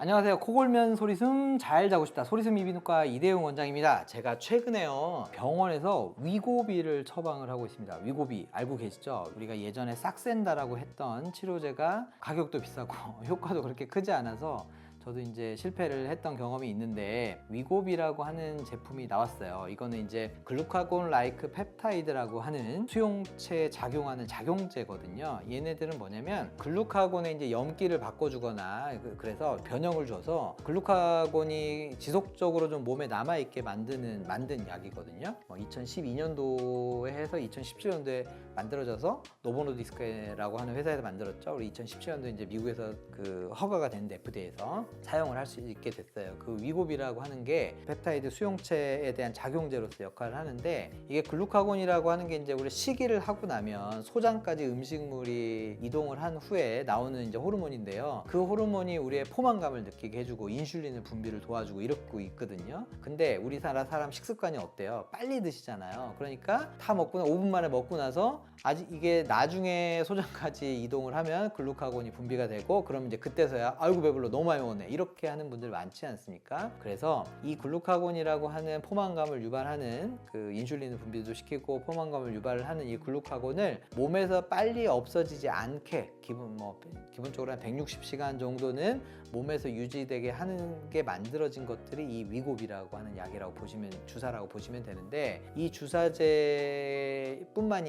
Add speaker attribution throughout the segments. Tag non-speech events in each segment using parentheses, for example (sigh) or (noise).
Speaker 1: 안녕하세요. 코골면 소리숨 잘 자고 싶다. 소리숨 이비인후과 이대용 원장입니다. 제가 최근에요 병원에서 위고비를 처방을 하고 있습니다. 위고비 알고 계시죠? 우리가 예전에 싹센다라고 했던 치료제가 가격도 비싸고 (laughs) 효과도 그렇게 크지 않아서 저도 이제 실패를 했던 경험이 있는데 위고비라고 하는 제품이 나왔어요. 이거는 이제 글루카곤 라이크 펩타이드라고 하는 수용체에 작용하는 작용제거든요. 얘네들은 뭐냐면 글루카곤의 이제 염기를 바꿔주거나 그- 그래서 변형을 줘서 글루카곤이 지속적으로 좀 몸에 남아 있게 만드는 만든 약이거든요. 2012년도에 해서 2017년도에 만들어져서 노보노디스크라고 하는 회사에서 만들었죠. 우리 2017년도 이제 미국에서 그 허가가 됐는데 FDA에서 사용을 할 수 있게 됐어요. 그 위고비라고 하는 게 펩타이드 수용체에 대한 작용제로서 역할을 하는데 이게 글루카곤이라고 하는 게 이제 우리 식이를 하고 나면 소장까지 음식물이 이동을 한 후에 나오는 이제 호르몬인데요. 그 호르몬이 우리의 포만감을 느끼게 해주고 인슐린을 분비를 도와주고 이렇고 있거든요. 근데 우리나라 사람 식습관이 어때요? 빨리 드시잖아요. 그러니까 다 먹고 나 5분 만에 먹고 나서 아직 이게 나중에 소장까지 이동을 하면 글루카곤이 분비가 되고 그럼 이제 그때서야 아이고 배불러 너무 많이 먹었네 이렇게 하는 분들 많지 않습니까? 그래서 이 글루카곤이라고 하는 포만감을 유발하는 그 인슐린을 분비도 시키고 포만감을 유발을 하는 이 글루카곤을 몸에서 빨리 없어지지 않게 기본 뭐 기본적으로 한 160시간 정도는 몸에서 유지되게 하는 게 만들어진 것들이 이 위고비라고 하는 약이라고 보시면 주사라고 보시면 되는데 이 주사제뿐만이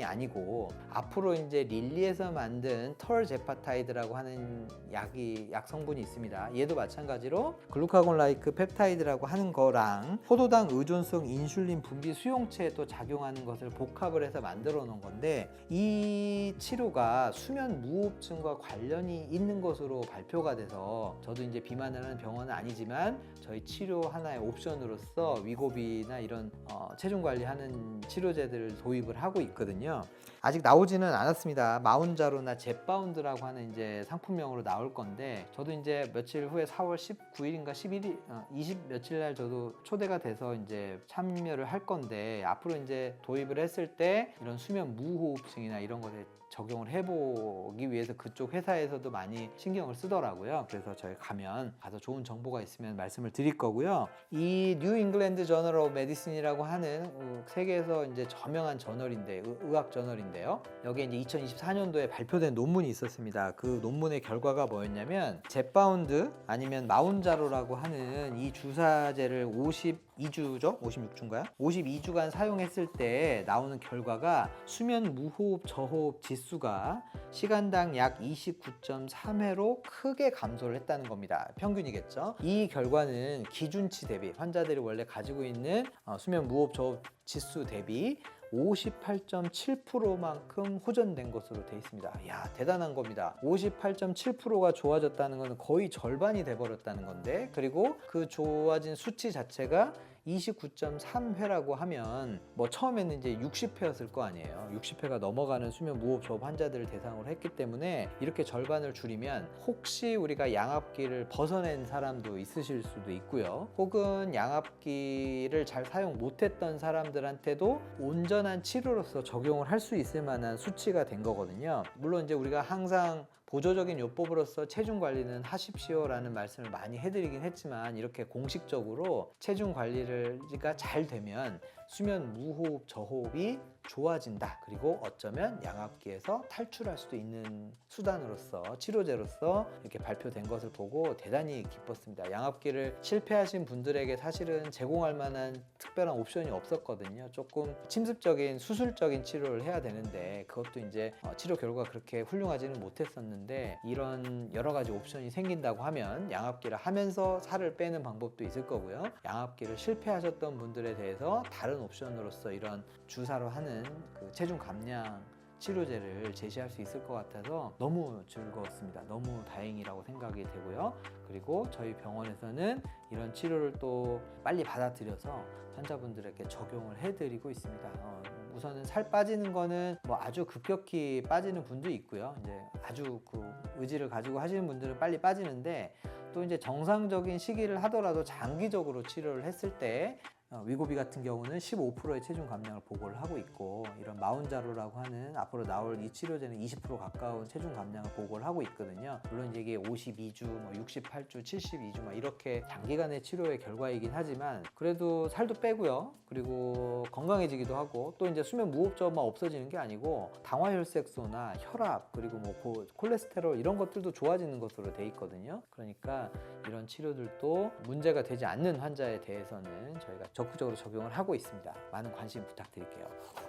Speaker 1: 아니고 앞으로 이제 릴리에서 만든 털 제파타이드라고 하는 약이 약 성분이 있습니다. 얘도 마찬가지로 글루카곤 라이크 펩타이드라고 하는 거랑 포도당 의존성 인슐린 분비 수용체에 또 작용하는 것을 복합을 해서 만들어 놓은 건데 이 치료가 수면 무호흡증과 관련이 있는 것으로 발표가 돼서 저도 이제 비만을 하는 병원은 아니지만 저희 치료 하나의 옵션으로서 위고비나 이런 어, 체중 관리하는 치료제들을 도입을 하고 있거든요. 아직 나오지는 않았습니다. 마운자로나 젯바운드라고 하는 이제 상품명으로 나올 건데 저도 이제 며칠 후에 4월 19일인가 11일, 어, 20 며칠 날 저도 초대가 돼서 이제 참여를 할 건데 앞으로 이제 도입을 했을 때 이런 수면 무호흡증이나 이런 것에 적용을 해보기 위해서 그쪽 회사에서도 많이 신경을 쓰더라고요. 그래서 저희 가면 가서 좋은 정보가 있으면 말씀을 드릴 거고요. 이 뉴 잉글랜드 저널 오브 메디슨이라고 하는 어, 세계에서 이제 저명한 저널인데 의- 의학 저널인데요. 여기에 이제 2024년도에 발표된 논문이 있었습니다. 그 논문의 결과가 뭐였냐면 젯바운드 아니 면 마운자로라고 하는 이 주사제를 52주죠? 56주인가요? 52주간 사용했을 때 나오는 결과가 수면 무호흡 저호흡 지수가 시간당 약 29.3회로 크게 감소를 했다는 겁니다. 평균이겠죠? 이 결과는 기준치 대비 환자들이 원래 가지고 있는 어, 수면 무호흡 저호흡 지수 대비 58.7%만큼 호전된 것으로 되어 있습니다. 야 대단한 겁니다. 58.7%가 좋아졌다는 것은 거의 절반이 돼버렸다는 건데 그리고 그 좋아진 수치 자체가 29.3회라고 하면 뭐 처음에는 이제 60회였을 거 아니에요. 60회가 넘어가는 수면 무호흡 환자들을 대상으로 했기 때문에 이렇게 절반을 줄이면 혹시 우리가 양압기를 벗어낸 사람도 있으실 수도 있고요. 혹은 양압기를 잘 사용 못했던 사람들한테도 온전한 치료로서 적용을 할 수 있을 만한 수치가 된 거거든요. 물론 이제 우리가 항상 보조적인 요법으로서 체중 관리는 하십시오라는 말씀을 많이 해드리긴 했지만 이렇게 공식적으로 체중 관리가 잘 되면 수면 무호흡 저호흡이 좋아진다. 그리고 어쩌면 양압기에서 탈출할 수도 있는 수단으로서 치료제로서 이렇게 발표된 것을 보고 대단히 기뻤습니다. 양압기를 실패하신 분들에게 사실은 제공할 만한 특별한 옵션이 없었거든요. 조금 침습적인 수술적인 치료를 해야 되는데 그것도 이제 어, 치료 결과가 그렇게 훌륭하지는 못했었는데 이런 여러 가지 옵션이 생긴다고 하면 양압기를 하면서 살을 빼는 방법도 있을 거고요. 양압기를 실패하셨던 분들에 대해서 다른 옵션으로서 이런 주사로 하는 그 체중 감량 치료제를 제시할 수 있을 것 같아서 너무 즐거웠습니다. 너무 다행이라고 생각이 되고요. 그리고 저희 병원에서는 이런 치료를 또 빨리 받아들여서 환자분들에게 적용을 해드리고 있습니다. 어, 우선은 살 빠지는 거는 뭐 아주 급격히 빠지는 분도 있고요. 이제 아주 그 의지를 가지고 하시는 분들은 빨리 빠지는데 또 이제 정상적인 시기를 하더라도 장기적으로 치료를 했을 때 어, 위고비 같은 경우는 15%의 체중 감량을 보고를 하고 있고 이런 마운자로라고 하는 앞으로 나올 이 치료제는 20% 가까운 체중 감량을 보고를 하고 있거든요. 물론 이게 52주, 뭐 68주, 72주 막 이렇게 장기간의 치료의 결과이긴 하지만 그래도 살도 빼고요. 그리고 건강해지기도 하고 또 이제 수면 무호흡증만 없어지는 게 아니고 당화혈색소나 혈압 그리고 뭐 고- 콜레스테롤 이런 것들도 좋아지는 것으로 돼 있거든요. 그러니까 이런 치료들도 문제가 되지 않는 환자에 대해서는 저희가 적극적으로 적용을 하고 있습니다. 많은 관심 부탁드릴게요.